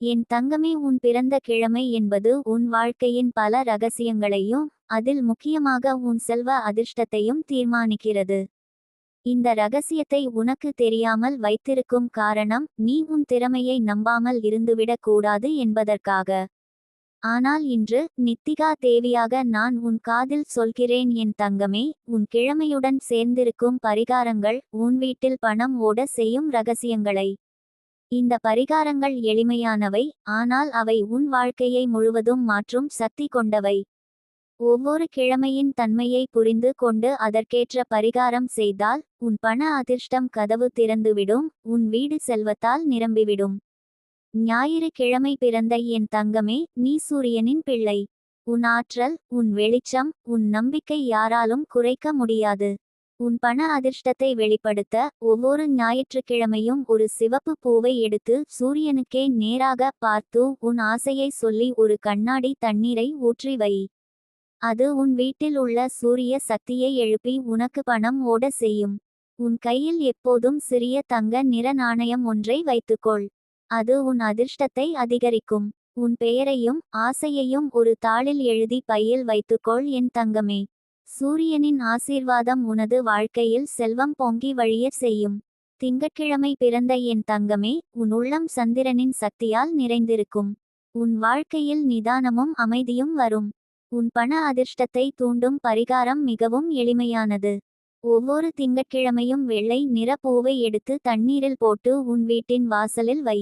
என் தங்கமே உன் பிறந்த கிழமை என்பது உன் வாழ்க்கையின் பல ரகசியங்களையும் அதில் முக்கியமாக உன் செல்வ அதிர்ஷ்டத்தையும் தீர்மானிக்கிறது. இந்த ரகசியத்தை உனக்கு தெரியாமல் வைத்திருக்கும் காரணம் நீ உன் திறமையை நம்பாமல் இருந்துவிடக் கூடாது என்பதற்காக. ஆனால் இன்று நித்திகா தேவியாக நான் உன் காதில் சொல்கிறேன் என் தங்கமே உன் கிழமையுடன் சேர்ந்திருக்கும் பரிகாரங்கள் உன் வீட்டில் பணம் ஓட செய்யும் ரகசியங்களை. இந்த பரிகாரங்கள் எளிமையானவை ஆனால் அவை உன் வாழ்க்கையை முழுவதும் மாற்றும் சக்தி கொண்டவை. ஒவ்வொரு கிழமையின் தன்மையை புரிந்து கொண்டு அதற்கேற்ற பரிகாரம் செய்தால் உன் பண அதிர்ஷ்டம் கதவு திறந்துவிடும் உன் வீடு செல்வத்தால் நிரம்பிவிடும். ஞாயிறு கிழமை பிறந்த என் தங்கமே நீ சூரியனின் பிள்ளை. உன் ஆற்றல் உன் வெளிச்சம் உன் நம்பிக்கை யாராலும் குறைக்க முடியாது. உன் பண அதிர்ஷ்டத்தை வெளிப்படுத்த ஒவ்வொரு ஞாயிற்றுக்கிழமையும் ஒரு சிவப்பு பூவை எடுத்து சூரியனுக்கே நேராக பார்த்து உன் ஆசையை சொல்லி ஒரு கண்ணாடி தண்ணீரை ஊற்றி வை. அது உன் வீட்டில் உள்ள சூரிய சக்தியை எழுப்பி உனக்கு பணம் ஓட செய்யும். உன் கையில் எப்போதும் சிறிய தங்க நிற நாணயம் ஒன்றை வைத்துக்கொள். அது உன் அதிர்ஷ்டத்தை அதிகரிக்கும். உன் பெயரையும் ஆசையையும் ஒரு தாளில் எழுதி பையில் வைத்துக்கொள் என் தங்கமே. சூரியனின் ஆசீர்வாதம் உனது வாழ்க்கையில் செல்வம் பொங்கி வழிய செய்யும். திங்கட்கிழமை பிறந்த என் தங்கமே உன் உள்ளம் சந்திரனின் சக்தியால் நிறைந்திருக்கும். உன் வாழ்க்கையில் நிதானமும் அமைதியும் வரும். உன் பண அதிர்ஷ்டத்தை தூண்டும் பரிகாரம் மிகவும் எளிமையானது. ஒவ்வொரு திங்கட்கிழமையும் வெள்ளை நிற பூவை எடுத்து தண்ணீரில் போட்டு உன் வீட்டின் வாசலில் வை.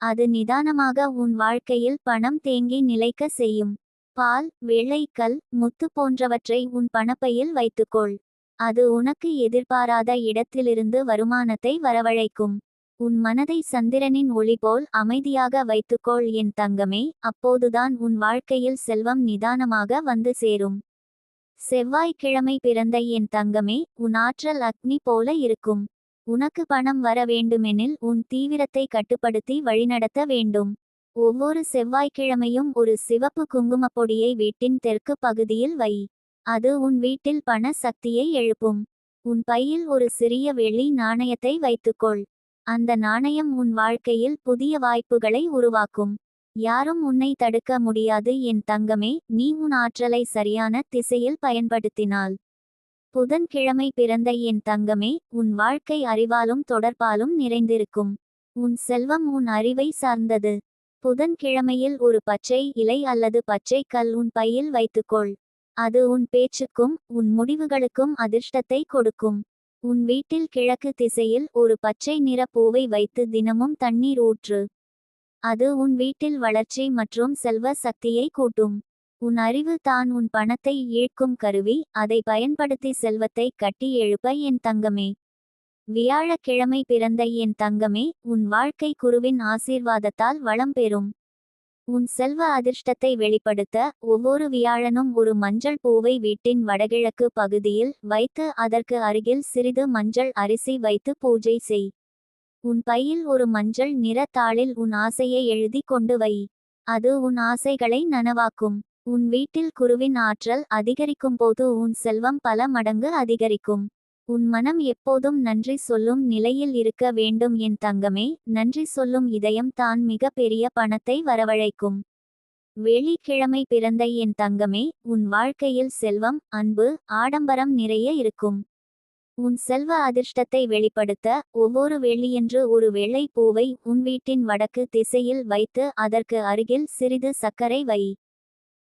அது நிதானமாக உன் வாழ்க்கையில் பணம் தேங்கி நிலைக்க செய்யும். பால் வெள்ளைக்கல் முத்து போன்றவற்றை உன் பணப்பையில் வைத்துக்கொள். அது உனக்கு எதிர்பாராத இடத்திலிருந்து வருமானத்தை வரவழைக்கும். உன் மனதை சந்திரனின் ஒளி போல் அமைதியாக வைத்துக்கொள் என் தங்கமே அப்போதுதான் உன் வாழ்க்கையில் செல்வம் நிதானமாக வந்து சேரும். செவ்வாய்க்கிழமை பிறந்த என் தங்கமே உன் ஆற்றல் அக்னி போல இருக்கும். உனக்கு பணம் வர வேண்டுமெனில் உன் தீவிரத்தை கட்டுப்படுத்தி வழிநடத்த வேண்டும். ஒவ்வொரு செவ்வாய்க்கிழமையும் ஒரு சிவப்பு குங்குமப் பொடியை வீட்டின் தெற்கு பகுதியில் வை. அது உன் வீட்டில் பண சக்தியை எழுப்பும். உன் பையில் ஒரு சிறிய வெள்ளி நாணயத்தை வைத்துக்கொள். அந்த நாணயம் உன் வாழ்க்கையில் புதிய வாய்ப்புகளை உருவாக்கும். யாரும் உன்னை தடுக்க முடியாது. என் தங்கமே நீ உன் ஆற்றலை சரியான திசையில் பயன்படுத்தினாள் புதன்கிழமை பிறந்த என் தங்கமே உன் வாழ்க்கை அறிவாலும் தொடர்பாலும் நிறைந்திருக்கும். உன் செல்வம் உன் அறிவை சார்ந்தது. புதன்கிழமையில் ஒரு பச்சை இலை அல்லது பச்சை கல் உன் பையில் வைத்துக்கொள். அது உன் பேச்சுக்கும் உன் முடிவுகளுக்கும் அதிர்ஷ்டத்தை கொடுக்கும். உன் வீட்டில் கிழக்கு திசையில் ஒரு பச்சை நிற பூவை வைத்து தினமும் தண்ணீர் ஊற்று. அது உன் வீட்டில் வளர்ச்சி மற்றும் செல்வ சக்தியை கூட்டும். உன் அறிவு தான் உன் பணத்தை ஈழ்க்கும் கருவி அதை பயன்படுத்தி செல்வத்தை கட்டி எழுப்ப என் தங்கமே. வியாழக்கிழமை பிறந்த என் தங்கமே உன் வாழ்க்கை குருவின் ஆசீர்வாதத்தால் வளம் பெறும். உன் செல்வ அதிர்ஷ்டத்தை வெளிப்படுத்த ஒவ்வொரு வியாழனும் ஒரு மஞ்சள் பூவை வீட்டின் வடகிழக்கு பகுதியில் வைத்து அதற்கு அருகில் சிறிது மஞ்சள் அரிசி வைத்து பூஜை செய். உன் பையில் ஒரு மஞ்சள் நிற தாளில் உன் ஆசையை எழுதி கொண்டு வை. அது உன் ஆசைகளை நனவாக்கும். உன் வீட்டில் குருவின் ஆற்றல் அதிகரிக்கும் போது உன் செல்வம் பல மடங்கு அதிகரிக்கும். உன் மனம் எப்போதும் நன்றி சொல்லும் நிலையில் இருக்க வேண்டும் என் தங்கமே. நன்றி சொல்லும் இதயம் தான் மிக பெரிய பணத்தை வரவழைக்கும். வெள்ளிக்கிழமை பிறந்த என் தங்கமே உன் வாழ்க்கையில் செல்வம் அன்பு ஆடம்பரம் நிறைய இருக்கும். உன் செல்வ அதிர்ஷ்டத்தை வெளிப்படுத்த ஒவ்வொரு வெள்ளியன்று ஒரு வெள்ளை பூவை உன் வீட்டின் வடக்கு திசையில் வைத்து அதற்கு அருகில் சிறிது சர்க்கரை வை.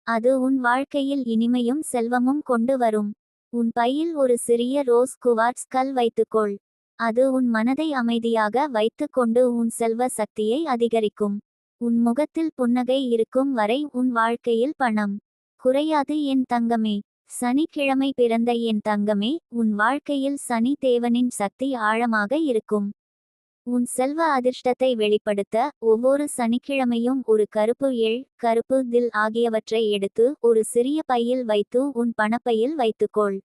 அது உன் வாழ்க்கையில் இனிமையும் செல்வமும் கொண்டு வரும். உன் பையில் ஒரு சிறிய ரோஸ் குவார்ட்ஸ் கல் வைத்துக்கொள். அது உன் மனதை அமைதியாக வைத்துக்கொண்டு உன் செல்வ சக்தியை அதிகரிக்கும். உன் முகத்தில் புன்னகை இருக்கும் வரை உன் வாழ்க்கையில் பணம். குறையாது என் தங்கமே. சனிக்கிழமை பிறந்த என் தங்கமே. உன் வாழ்க்கையில் சனி தேவனின் சக்தி ஆழமாக இருக்கும். உன் செல்வ அதிர்ஷ்டத்தை வெளிப்படுத்த ஒவ்வொரு சனிக்கிழமையும் ஒரு கருப்பு எள் கருப்பு தில் ஆகியவற்றை எடுத்து ஒரு சிறிய பையில் வைத்து உன் பணப்பையில் வைத்துக்கொள்.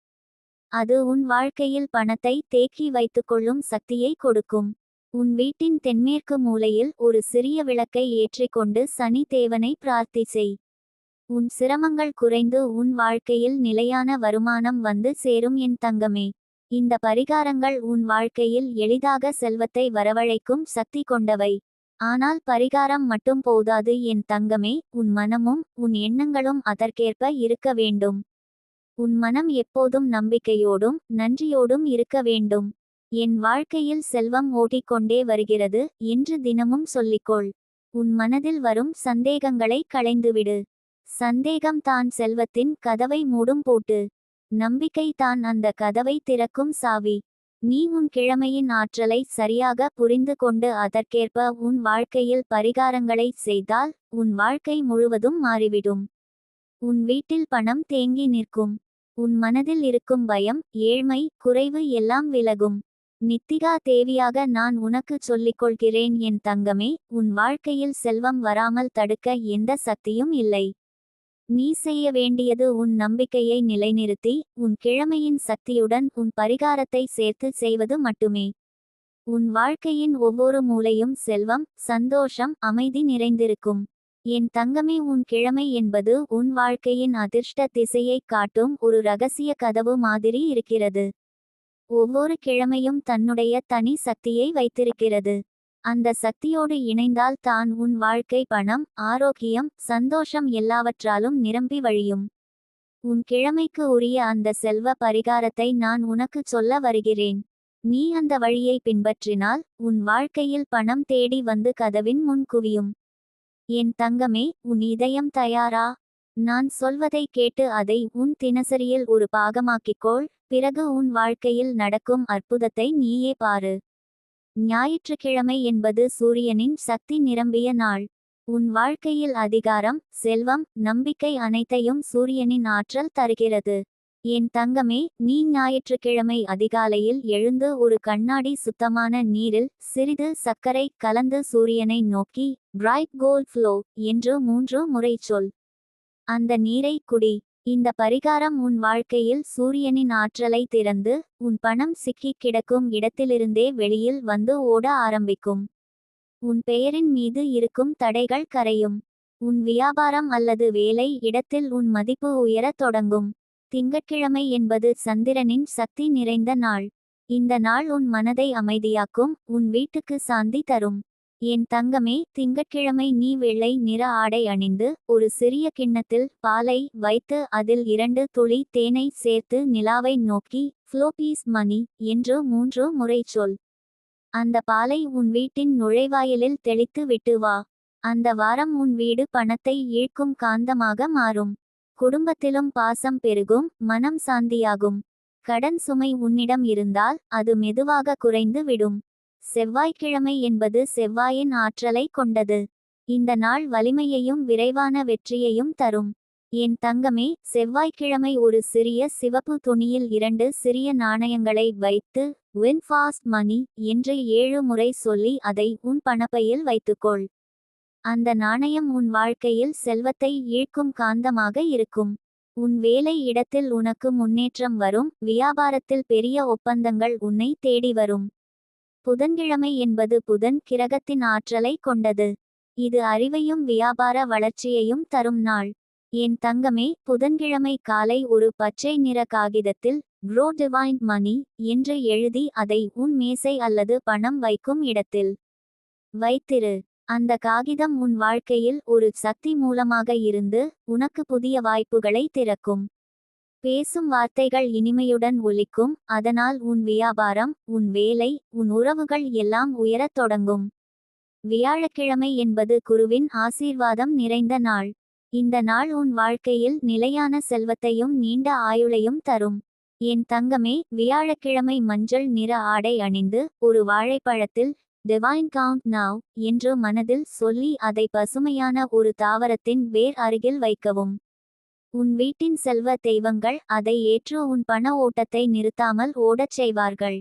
அது உன் வாழ்க்கையில் பணத்தை தேக்கி வைத்துக்கொள்ளும் சக்தியை கொடுக்கும். உன் வீட்டின் தென்மேற்கு மூலையில் ஒரு சிறிய விளக்கை ஏற்றிக்கொண்டு சனி தேவனை பிரார்த்தி செய். உன் சிரமங்கள் குறைந்து உன் வாழ்க்கையில் நிலையான வருமானம் வந்து சேரும் என் தங்கமே. இந்த பரிகாரங்கள் உன் வாழ்க்கையில் எளிதாக செல்வத்தை வரவழைக்கும் சக்தி கொண்டவை. ஆனால் பரிகாரம் மட்டும் போதாது என் தங்கமே உன் மனமும் உன் எண்ணங்களும் அதற்கேற்ப இருக்க வேண்டும். உன் மனம் எப்போதும் நம்பிக்கையோடும் நன்றியோடும் இருக்க வேண்டும். என் வாழ்க்கையில் செல்வம் ஓட்டிக்கொண்டே வருகிறது என்று தினமும் சொல்லிக்கொள். உன் மனதில் வரும் சந்தேகங்களை களைந்துவிடு. சந்தேகம் தான் செல்வத்தின் கதவை மூடும் போட்டு. நம்பிக்கை தான் அந்த கதவை திறக்கும் சாவி. நீ உன் கிழமையின் ஆற்றலை சரியாக புரிந்து கொண்டு அதற்கேற்ப உன் வாழ்க்கையில் பரிகாரங்களை செய்தால் உன் வாழ்க்கை முழுவதும் மாறிவிடும். உன் வீட்டில் பணம் தேங்கி நிற்கும். உன் மனதில் இருக்கும் பயம் ஏழ்மை குறைவு எல்லாம் விலகும். நித்திகா தேவியாக நான் உனக்கு சொல்லிக் கொள்கிறேன் என் தங்கமே உன் வாழ்க்கையில் செல்வம் வராமல் தடுக்க எந்த சக்தியும் இல்லை. நீ செய்ய வேண்டியது உன் நம்பிக்கையை நிலைநிறுத்தி உன் கிழமையின் சக்தியுடன் உன் பரிகாரத்தை சேர்த்து செய்வது மட்டுமே. உன் வாழ்க்கையின் ஒவ்வொரு மூலையும் செல்வம் சந்தோஷம் அமைதி நிறைந்திருக்கும். என் தங்கமே உன் கிழமை என்பது உன் வாழ்க்கையின் அதிர்ஷ்ட திசையைக் காட்டும் ஒரு ரகசிய கதவு மாதிரி இருக்கிறது. ஒவ்வொரு கிழமையும் தன்னுடைய தனி சக்தியை வைத்திருக்கிறது. அந்த சக்தியோடு இணைந்தால் தான் உன் வாழ்க்கை பணம் ஆரோக்கியம் சந்தோஷம் எல்லாவற்றாலும் நிரம்பி வழியும். உன் கிழமைக்கு உரிய அந்த செல்வ பரிகாரத்தை நான் உனக்கு சொல்ல வருகிறேன். நீ அந்த வழியை பின்பற்றினால் உன் வாழ்க்கையில் பணம் தேடி வந்து கதவின் முன் குவியும். என் தங்கமே உன் இதயம் தயாரா? நான் சொல்வதை கேட்டு அதை உன் தினசரியில் ஒரு பாகமாக்கிக்கோள் பிறகு உன் வாழ்க்கையில் நடக்கும் அற்புதத்தை நீயே பாரு. ஞாயிற்றுக்கிழமை என்பது சூரியனின் சக்தி நிரம்பிய நாள். உன் வாழ்க்கையில் அதிகாரம் செல்வம் நம்பிக்கை அனைத்தையும் சூரியனின் ஆற்றல் தருகிறது. என் தங்கமே நீ ஞாயிற்றுக்கிழமை அதிகாலையில் எழுந்து ஒரு கண்ணாடி சுத்தமான நீரில் சிறிது சர்க்கரை கலந்து சூரியனை நோக்கி பிரைட் கோல் ஃப்ளோ என்று மூன்று முறை சொல். அந்த நீரை குடி. இந்த பரிகாரம் உன் வாழ்க்கையில் சூரியனின் ஆற்றலை திறந்து உன் பணம் சிக்கிக் கிடக்கும் இடத்திலிருந்தே வெளியில் வந்து ஓட ஆரம்பிக்கும். உன் பெயரின் மீது இருக்கும் தடைகள் கரையும். உன் வியாபாரம் அல்லது வேலை இடத்தில் உன் மதிப்பு உயரத் தொடங்கும். திங்கட்கிழமை என்பது சந்திரனின் சக்தி நிறைந்த நாள். இந்த நாள் உன் மனதை அமைதியாக்கும் உன் வீட்டுக்கு சாந்தி தரும். என் தங்கமே திங்கட்கிழமை நீ வெள்ளை நிற ஆடை அணிந்து ஒரு சிறிய கிண்ணத்தில் பாலை வைத்து அதில் இரண்டு துளி தேனை சேர்த்து நிலாவை நோக்கி ஃப்ளோபீஸ் மணி என்று மூன்று முறை சொல். அந்த பாலை உன் வீட்டின் நுழைவாயிலில் தெளித்து விட்டு வா. அந்த வாரம் உன் வீடு பணத்தை ஈழ்க்கும் காந்தமாக மாறும். குடும்பத்திலும் பாசம் பெருகும் மனம் சாந்தியாகும். கடன் சுமை உன்னிடம் இருந்தால் அது மெதுவாக குறைந்து விடும். செவ்வாய்க்கிழமை என்பது செவ்வாயின் ஆற்றலை கொண்டது. இந்த நாள் வலிமையையும் விரைவான வெற்றியையும் தரும். என் தங்கமே செவ்வாய்க்கிழமை ஒரு சிறிய சிவப்பு துணியில் இரண்டு சிறிய நாணயங்களை வைத்து வின் ஃபாஸ்ட் மணி என்று ஏழு முறை சொல்லி அதை உன் பணப்பையில் வைத்துக்கொள். அந்த நாணயம் உன் வாழ்க்கையில் செல்வத்தை ஈழ்க்கும் காந்தமாக இருக்கும். உன் வேலை இடத்தில் உனக்கு முன்னேற்றம் வரும் வியாபாரத்தில் பெரிய ஒப்பந்தங்கள் உன்னை தேடி வரும். புதன்கிழமை என்பது புதன் கிரகத்தின் ஆற்றலை கொண்டது. இது அறிவையும் வியாபார வளர்ச்சியையும் தரும் நாள். என் தங்கமே புதன்கிழமை காலை ஒரு பச்சை நிற காகிதத்தில் க்ரோ டிவைன் மணி என்று எழுதி அதை உன் மேசை அல்லது பணம் வைக்கும் இடத்தில் வைத்திரு. அந்த காகிதம் உன் வாழ்க்கையில் ஒரு சக்தி மூலமாக இருந்து உனக்கு புதிய வாய்ப்புகளை திறக்கும். பேசும் வார்த்தைகள் இனிமையுடன் ஒலிக்கும் அதனால் உன் வியாபாரம் உன் வேலை உன் உறவுகள் எல்லாம் உயரத் தொடங்கும். வியாழக்கிழமை என்பது குருவின் ஆசீர்வாதம் நிறைந்த நாள். இந்த நாள் உன் வாழ்க்கையில் நிலையான செல்வத்தையும் நீண்ட ஆயுளையும் தரும். என் தங்கமே வியாழக்கிழமை மஞ்சள் நிற ஆடை அணிந்து ஒரு வாழைப்பழத்தில் டிவைன் கவுண்ட் நாவ் என்று மனதில் சொல்லி அதை பசுமையான ஒரு தாவரத்தின் வேர் அருகில் வைக்கவும். உன் வீட்டின் செல்வ தெய்வங்கள் அதை ஏற்று உன் பண ஓட்டத்தை நிறுத்தாமல் ஓடச் செய்வார்கள்.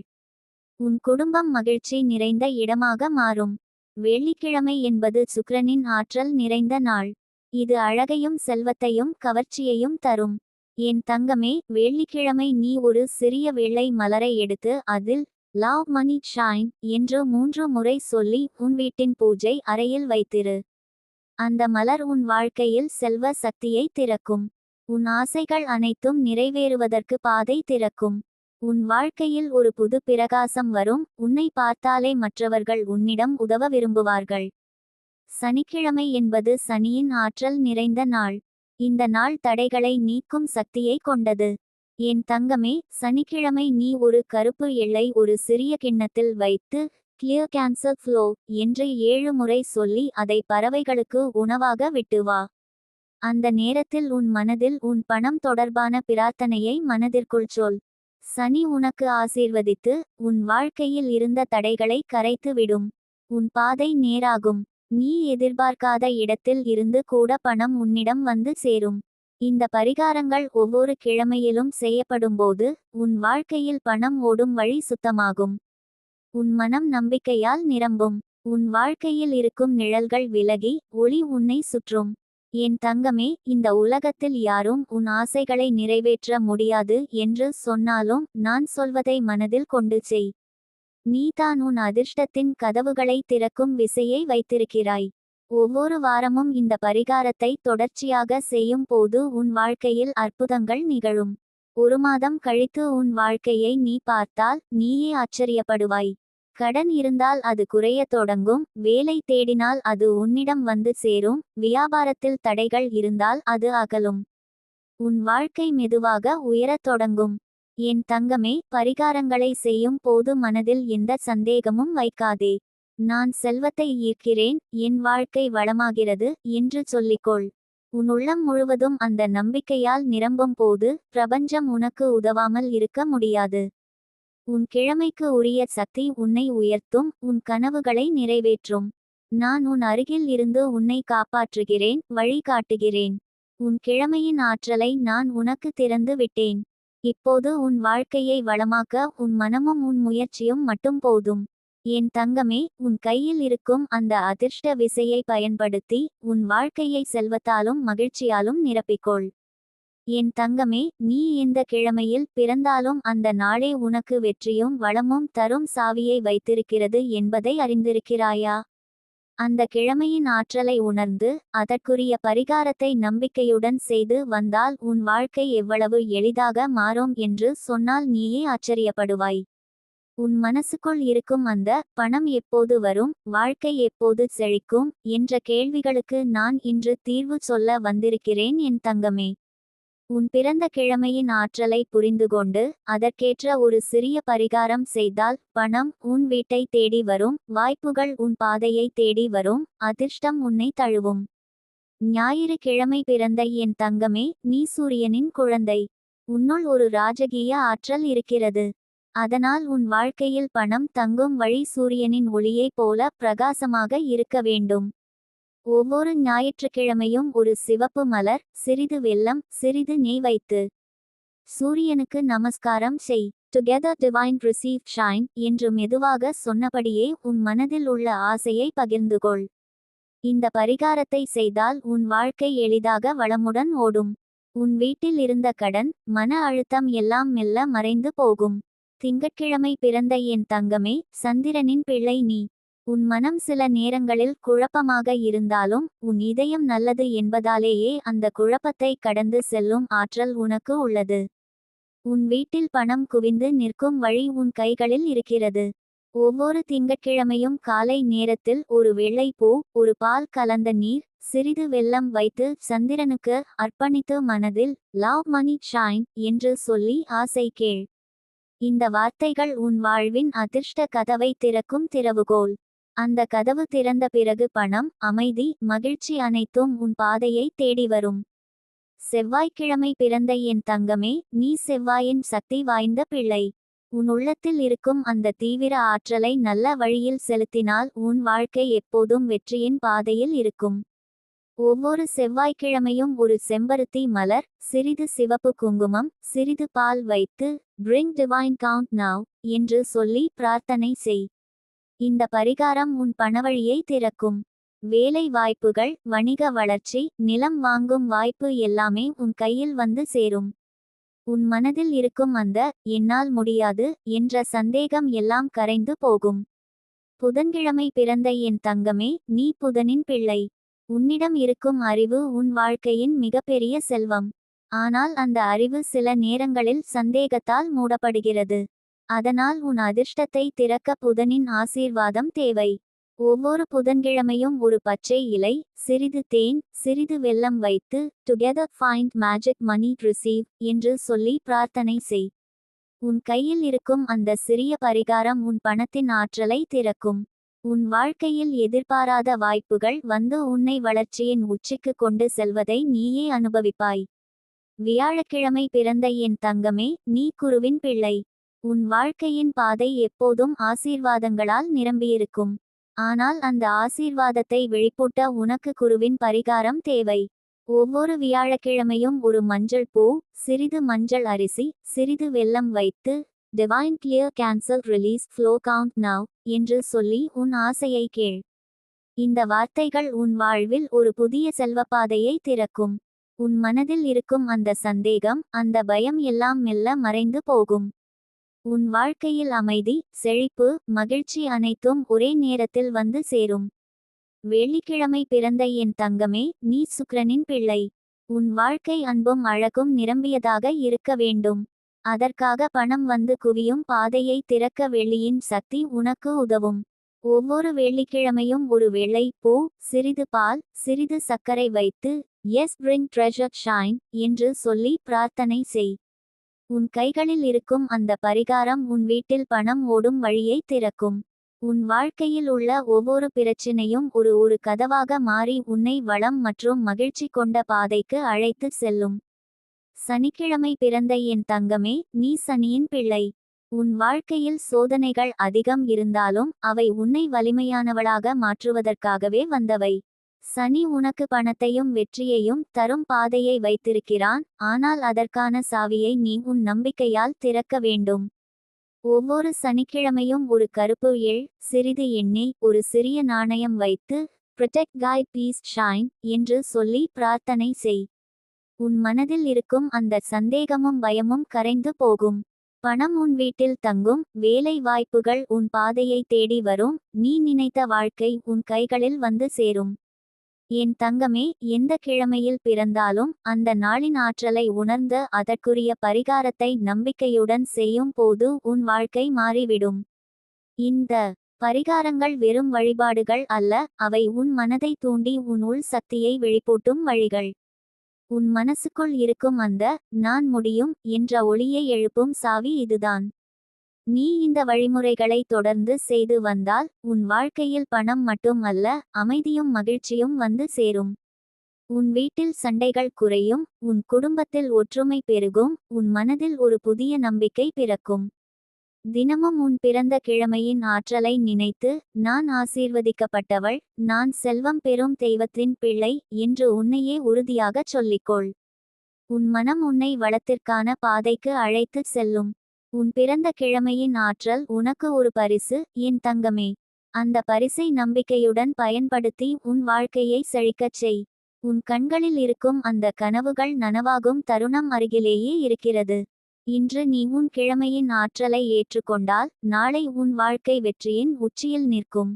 உன் குடும்பம் மகிழ்ச்சி நிறைந்த இடமாக மாறும். வெள்ளிக்கிழமை என்பது சுக்கிரனின் ஆற்றல் நிறைந்த நாள். இது அழகையும் செல்வத்தையும் கவர்ச்சியையும் தரும். என் தங்கமே வெள்ளிக்கிழமை நீ ஒரு சிறிய வெள்ளை மலரை எடுத்து அதில் லவ் மணி ஷைன் என்று மூன்று முறை சொல்லி உன் வீட்டின் பூஜை அறையில் வைத்திரு. அந்த மலர் உன் வாழ்க்கையில் செல்வ சக்தியை திறக்கும். உன் ஆசைகள் அனைத்தும் நிறைவேறுவதற்கு பாதை திறக்கும். உன் வாழ்க்கையில் ஒரு புது பிரகாசம் வரும். உன்னை பார்த்தாலே மற்றவர்கள் உன்னிடம் உதவ விரும்புவார்கள். சனிக்கிழமை என்பது சனியின் ஆற்றல் நிறைந்த நாள். இந்த நாள் தடைகளை நீக்கும் சக்தியை கொண்டது. என் தங்கமே சனிக்கிழமை நீ ஒரு கருப்பு எல்லை ஒரு சிறிய கிண்ணத்தில் வைத்து கிளியர் கேன்சர் ஃப்ளோ என்று ஏழு முறை சொல்லி அதை பறவைகளுக்கு உணவாக விட்டு வா. அந்த நேரத்தில் உன் மனதில் உன் பணம் தொடர்பான பிரார்த்தனையை மனதிற்குள் சொல். சனி உனக்கு ஆசீர்வதித்து உன் வாழ்க்கையில் இருந்த தடைகளை கரைத்து விடும். உன் பாதை நேராகும். நீ எதிர்பார்க்காத இடத்தில் இருந்து கூட பணம் உன்னிடம் வந்து சேரும். இந்த பரிகாரங்கள் ஒவ்வொரு கிழமையிலும் செய்யப்படும்போது உன் வாழ்க்கையில் பணம் ஓடும் வழி சுத்தமாகும். உன் மனம் நம்பிக்கையால் நிரம்பும். உன் வாழ்க்கையில் இருக்கும் நிழல்கள் விலகி ஒளி உன்னை சுற்றும். என் தங்கமே இந்த உலகத்தில் யாரும் உன் ஆசைகளை நிறைவேற்ற முடியாது என்று சொன்னாலும் நான் சொல்வதை மனதில் கொண்டு செய். நீதான் உன் அதிர்ஷ்டத்தின் கதவுகளை திறக்கும் விசையை வைத்திருக்கிறாய். ஒவ்வொரு வாரமும் இந்த பரிகாரத்தை தொடர்ச்சியாக செய்யும் போது உன் வாழ்க்கையில் அற்புதங்கள் நிகழும். ஒரு மாதம் கழித்து உன் வாழ்க்கையை நீ பார்த்தால் நீயே ஆச்சரியப்படுவாய். கடன் இருந்தால் அது குறையத் தொடங்கும் வேலை தேடினால் அது உன்னிடம் வந்து சேரும் வியாபாரத்தில் தடைகள் இருந்தால் அது அகலும். உன் வாழ்க்கை மெதுவாக உயரத் தொடங்கும். என் தங்கமே பரிகாரங்களை செய்யும் போது மனதில் எந்த சந்தேகமும் வைக்காதே. நான் செல்வத்தை ஈர்க்கிறேன் என் வாழ்க்கை வளமாகிறது என்று சொல்லிக்கொள். உன் உள்ளம் முழுவதும் அந்த நம்பிக்கையால் நிரம்பும் போது பிரபஞ்சம் உனக்கு உதவாமல் இருக்க முடியாது. உன் கிழமைக்கு உரிய சக்தி உன்னை உயர்த்தும் உன் கனவுகளை நிறைவேற்றும். நான் உன் அருகில் இருந்து உன்னை காப்பாற்றுகிறேன் வழிகாட்டுகிறேன். உன் கிழமையின் ஆற்றலை நான் உனக்கு திறந்து விட்டேன். இப்போது உன் வாழ்க்கையை வளமாக்க உன் மனமும் உன் முயற்சியும் மட்டும் போதும். என் தங்கமே உன் கையில் இருக்கும் அந்த அதிர்ஷ்ட விசையை பயன்படுத்தி உன் வாழ்க்கையை செல்வத்தாலும் மகிழ்ச்சியாலும் நிரப்பிக்கொள். என் தங்கமே நீ இந்த கிழமையில் பிறந்தாலும் அந்த நாளே உனக்கு வெற்றியும் வளமும் தரும் சாவியை வைத்திருக்கிறது என்பதை அறிந்திருக்கிறாயா? அந்த கிழமையின் ஆற்றலை உணர்ந்து அதற்குரிய பரிகாரத்தை நம்பிக்கையுடன் செய்து வந்தால் உன் வாழ்க்கை எவ்வளவு எளிதாக மாறும் என்று சொன்னால் நீயே ஆச்சரியப்படுவாய். உன் மனசுக்குள் இருக்கும் அந்த பணம் எப்போது வரும் வாழ்க்கை எப்போது செழிக்கும் என்ற கேள்விகளுக்கு நான் இன்று தீர்வு சொல்ல வந்திருக்கிறேன் என் தங்கமே. உன் பிறந்த கிழமையின் ஆற்றலை புரிந்து கொண்டு அதற்கேற்ற ஒரு சிறிய பரிகாரம் செய்தால் பணம் உன் வீட்டை தேடி வரும் வாய்ப்புகள் உன் பாதையை தேடி வரும் அதிர்ஷ்டம் உன்னை தழுவும். ஞாயிறு கிழமை பிறந்த என் தங்கமே நீ சூரியனின் குழந்தை. உன்னுள் ஒரு ராஜகீய ஆற்றல் இருக்கிறது. அதனால் உன் வாழ்க்கையில் பணம் தங்கும் வழி சூரியனின் ஒளியைப் போல பிரகாசமாக இருக்க வேண்டும். ஒவ்வொரு ஞாயிற்றுக்கிழமையும் ஒரு சிவப்பு மலர் சிறிது வெல்லம் சிறிது நெய் வைத்து சூரியனுக்கு நமஸ்காரம் செய். டுகெதர் டிவைன் ரிசீவ் ஷைன் என்று மெதுவாக சொன்னபடியே உன் மனதில் உள்ள ஆசையை பகிர்ந்து கொள். இந்த பரிகாரத்தை செய்தால் உன் வாழ்க்கை எளிதாக வளமுடன் ஓடும். உன் வீட்டில் இருந்த கடன் மன அழுத்தம் எல்லாம் மெல்ல மறைந்து போகும். திங்கட்கிழமை பிறந்த என் தங்கமே சந்திரனின் பிள்ளை நீ. உன் மனம் சில நேரங்களில் குழப்பமாக இருந்தாலும் உன் இதயம் நல்லது என்பதாலேயே அந்த குழப்பத்தை கடந்து செல்லும் ஆற்றல் உனக்கு உள்ளது. உன் வீட்டில் பணம் குவிந்து நிற்கும் வழி உன் கைகளில் இருக்கிறது. ஒவ்வொரு திங்கட்கிழமையும் காலை நேரத்தில் ஒரு வெள்ளை பூ ஒரு பால் கலந்த நீர் சிறிது வெள்ளம் வைத்து சந்திரனுக்கு அர்ப்பணித்து மனதில் லவ் மணி ஷைன் என்று சொல்லி ஆசை கேள். இந்த வார்த்தைகள் உன் வாழ்வின் அதிர்ஷ்ட கதவை திறக்கும் திறவுகோல். அந்த கதவு திறந்த பிறகு பணம் அமைதி மகிழ்ச்சி அனைத்தும் உன் பாதையை தேடி வரும். செவ்வாய்க்கிழமை பிறந்த என் தங்கமே நீ செவ்வாயின் சக்தி வாய்ந்த பிள்ளை. உன் உள்ளத்தில் இருக்கும் அந்த தீவிர ஆற்றலை நல்ல வழியில் செலுத்தினால் உன் வாழ்க்கை எப்போதும் வெற்றியின் பாதையில் இருக்கும். ஒவ்வொரு செவ்வாய்க்கிழமையும் ஒரு செம்பருத்தி மலர் சிறிது சிவப்பு குங்குமம் சிறிது பால் வைத்து பிரிங் டிவைன் கவுண்ட் நவ் என்று சொல்லி பிரார்த்தனை செய். இந்த பரிகாரம் உன் பணவழியை திறக்கும். வேலை வாய்ப்புகள் வணிக வளர்ச்சி நிலம் வாங்கும் வாய்ப்பு எல்லாமே உன் கையில் வந்து சேரும். உன் மனதில் இருக்கும் அந்த என்னால் முடியாது என்ற சந்தேகம் எல்லாம் கரைந்து போகும். புதன்கிழமை பிறந்த என் தங்கமே நீ புதனின் பிள்ளை. உன்னிடம் இருக்கும் அறிவு உன் வாழ்க்கையின் மிகப்பெரிய செல்வம். ஆனால் அந்த அறிவு சில நேரங்களில் சந்தேகத்தால் மூடப்படுகிறது. அதனால் உன் அதிர்ஷ்டத்தை திறக்க புதனின் ஆசீர்வாதம் தேவை. ஒவ்வொரு புதன்கிழமையும் ஒரு பச்சை இலை சிறிது தேன் சிறிது வெல்லம் வைத்து together find magic money receive என்று சொல்லி பிரார்த்தனை செய். உன் கையில் இருக்கும் அந்த சிறிய பரிகாரம் உன் பணத்தின் ஆற்றலை திறக்கும். உன் வாழ்க்கையில் எதிர்பாராத வாய்ப்புகள் வந்து உன்னை வளர்ச்சியின் உச்சிக்கு கொண்டு செல்வதை நீயே அனுபவிப்பாய். வியாழக்கிழமை பிறந்த என் தங்கமே நீ குருவின் பிள்ளை. உன் வாழ்க்கையின் பாதை எப்போதும் ஆசீர்வாதங்களால் நிரம்பியிருக்கும். ஆனால் அந்த ஆசீர்வாதத்தை வெளிப்பூட்ட உனக்கு குருவின் பரிகாரம் தேவை. ஒவ்வொரு வியாழக்கிழமையும் ஒரு மஞ்சள் பூ சிறிது மஞ்சள் அரிசி சிறிது வெல்லம் வைத்து divine clear cancel release flow count now என்று சொல்லி உன் ஆசையை கேள். இந்த வார்த்தைகள் உன் வாழ்வில் ஒரு புதிய செல்வப்பாதையை திறக்கும். உன் மனதில் இருக்கும் அந்த சந்தேகம் அந்த பயம் எல்லாம் மெல்ல மறைந்து போகும். உன் வாழ்க்கையில் அமைதி செழிப்பு மகிழ்ச்சி அனைத்தும் ஒரே நேரத்தில் வந்து சேரும். வெள்ளிக்கிழமை பிறந்த என் தங்கமே நீ சுக்ரனின் பிள்ளை. உன் வாழ்க்கை அன்பும் அழகும் நிரம்பியதாக இருக்க வேண்டும். அதற்காக பணம் வந்து குவியும் பாதையை திறக்க வெள்ளியின் சக்தி உனக்கு உதவும். ஒவ்வொரு வெள்ளிக்கிழமையும் ஒரு வெள்ளை பூ சிறிது பால் சிறிது சர்க்கரை வைத்து எஸ் பிரிங் ட்ரெஷர் ஷைன் என்று சொல்லி பிரார்த்தனை செய். உன் கைகளில் இருக்கும் அந்த பரிகாரம் உன் வீட்டில் பணம் ஓடும் வழியை திறக்கும். உன் வாழ்க்கையில் உள்ள ஒவ்வொரு பிரச்சினையும் ஒரு ஒரு கதவாக மாறி உன்னை வளம் மற்றும் மகிழ்ச்சி கொண்ட பாதைக்கு அழைத்து செல்லும். சனிக்கிழமை பிறந்த என் தங்கமே நீ சனியின் பிள்ளை. உன் வாழ்க்கையில் சோதனைகள் அதிகம் இருந்தாலும் அவை உன்னை வலிமையானவளாக மாற்றுவதற்காகவே வந்தவை. சனி உனக்கு பணத்தையும் வெற்றியையும் தரும் பாதையை வைத்திருக்கிறான் ஆனால் அதற்கான சாவியை நீ உன் நம்பிக்கையால் திறக்க வேண்டும். ஒவ்வொரு சனிக்கிழமையும் ஒரு கருப்பு எள் சிறிது எண்ணெய் ஒரு சிறிய நாணயம் வைத்து ப்ரொடெக்ட் காய் பீஸ் ஷைன் என்று சொல்லி பிரார்த்தனை செய். உன் மனதில் இருக்கும் அந்த சந்தேகமும் பயமும் கரைந்து போகும். பணம் உன் வீட்டில் தங்கும் வேலை வாய்ப்புகள் உன் பாதையை தேடி வரும் நீ நினைத்த வாழ்க்கை உன் கைகளில் வந்து சேரும். என் தங்கமே எந்த கிழமையில் பிறந்தாலும் அந்த நாளின் ஆற்றலை உணர்ந்து அதற்குரிய பரிகாரத்தை நம்பிக்கையுடன் செய்யும் போது உன் வாழ்க்கை மாறிவிடும். இந்த பரிகாரங்கள் வெறும் வழிபாடுகள் அல்ல அவை உன் மனதை தூண்டி உன் உள் சக்தியை வெளிப்பூட்டும் வழிகள். உன் மனசுக்குள் இருக்கும் அந்த நான் முடியும் என்ற ஒளியை எழுப்பும் சாவி இதுதான். நீ இந்த வழிமுறைகளை தொடர்ந்து செய்து வந்தால் உன் வாழ்க்கையில் பணம் மட்டும் அல்ல அமைதியும் மகிழ்ச்சியும் வந்து சேரும். உன் வீட்டில் சண்டைகள் குறையும் உன் குடும்பத்தில் ஒற்றுமை பெருகும் உன் மனதில் ஒரு புதிய நம்பிக்கை பிறக்கும். தினமும் உன் பிறந்த கிழமையின் ஆற்றலை நினைத்து நான் ஆசீர்வதிக்கப்பட்டவள் நான் செல்வம் பெறும் தெய்வத்தின் பிள்ளை என்று உன்னையே உறுதியாகச் சொல்லிக்கொள். உன் மனம் உன்னை வளத்திற்கான பாதைக்கு அழைத்துச் செல்லும். உன் பிறந்த கிழமையின் ஆற்றல் உனக்கு ஒரு பரிசு என் தங்கமே. அந்த பரிசை நம்பிக்கையுடன் பயன்படுத்தி உன் வாழ்க்கையை செழிக்கச் செய். உன் கண்களில் இருக்கும் அந்த கனவுகள் நனவாகும் தருணம் அருகிலேயே இருக்கிறது. இன்று நீ உன் கிழமையின் ஆற்றலை ஏற்றுக்கொண்டால் நாளை உன் வாழ்க்கை வெற்றியின் உச்சியில் நிற்கும்.